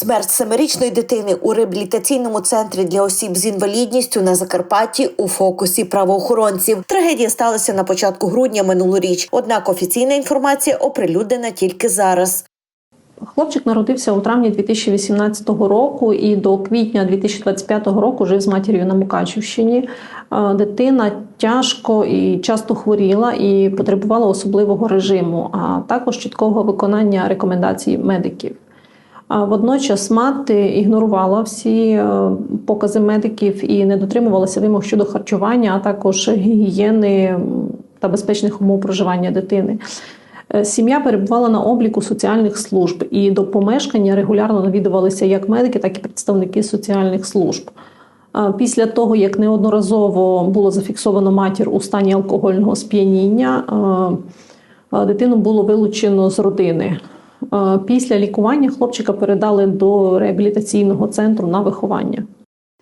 Смерть семирічної дитини у реабілітаційному центрі для осіб з інвалідністю на Закарпатті у фокусі правоохоронців. Трагедія сталася на початку грудня минулоріч. Однак офіційна інформація оприлюднена тільки зараз. Хлопчик народився у травні 2018 року і до квітня 2025 року жив з матір'ю на Мукачівщині. Е, Дитина тяжко і часто хворіла і потребувала особливого режиму, а також чіткого виконання рекомендацій медиків. Водночас мати ігнорувала всі е, покази медиків і не дотримувалася вимог щодо харчування, а також гігієни та безпечних умов проживання дитини. Е, Сім'я перебувала на обліку соціальних служб, і до помешкання регулярно навідувалися як медики, так і представники соціальних служб. Після того, як неодноразово було зафіксовано матір у стані алкогольного сп'яніння, е, дитину було вилучено з родини. Е, Після лікування хлопчика передали до реабілітаційного центру на виховання.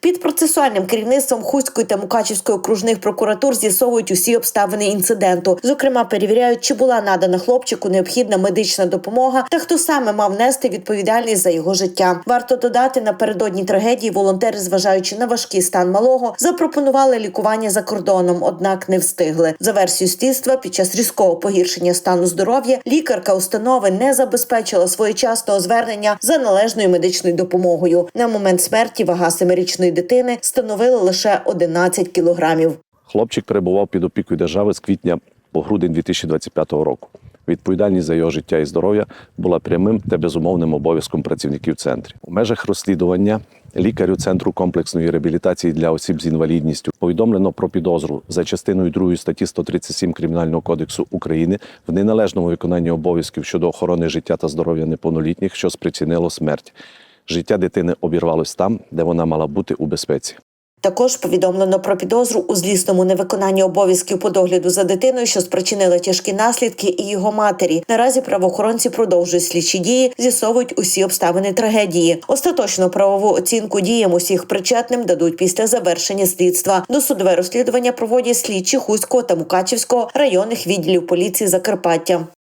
Під процесуальним керівництвом Хуської та Мукачівської окружних прокуратур з'ясовують усі обставини інциденту. Зокрема, перевіряють, чи була надана хлопчику необхідна медична допомога та хто саме мав нести відповідальність за його життя. Варто додати напередодні трагедії. Волонтери, зважаючи на важкий стан малого, запропонували лікування за кордоном, однак не встигли. За версією слідства, під час різкого погіршення стану здоров'я лікарка установи не забезпечила своєчасного звернення за належною медичною допомогою. На момент смерті вага семирічної дитини становила лише 11 кілограмів. Хлопчик перебував під опікою держави з квітня по грудень 2025 року. Відповідальність за його життя і здоров'я була прямим та безумовним обов'язком працівників центру. У межах розслідування лікарю центру комплексної реабілітації для осіб з інвалідністю повідомлено про підозру за частиною 2 статті 137 Кримінального кодексу України в неналежному виконанні обов'язків щодо охорони життя та здоров'я неповнолітніх, що спричинило смерть. Життя дитини обірвалось там, де вона мала бути у безпеці. Також повідомлено про підозру у злісному невиконанні обов'язків по догляду за дитиною, що спричинили тяжкі наслідки, і його матері. Наразі правоохоронці продовжують слідчі дії, з'ясовують усі обставини трагедії. Остаточну правову оцінку діям усіх причетним дадуть після завершення слідства. Досудове розслідування проводять слідчі Хуського та Мукачівського районних відділів поліції Закарпаття.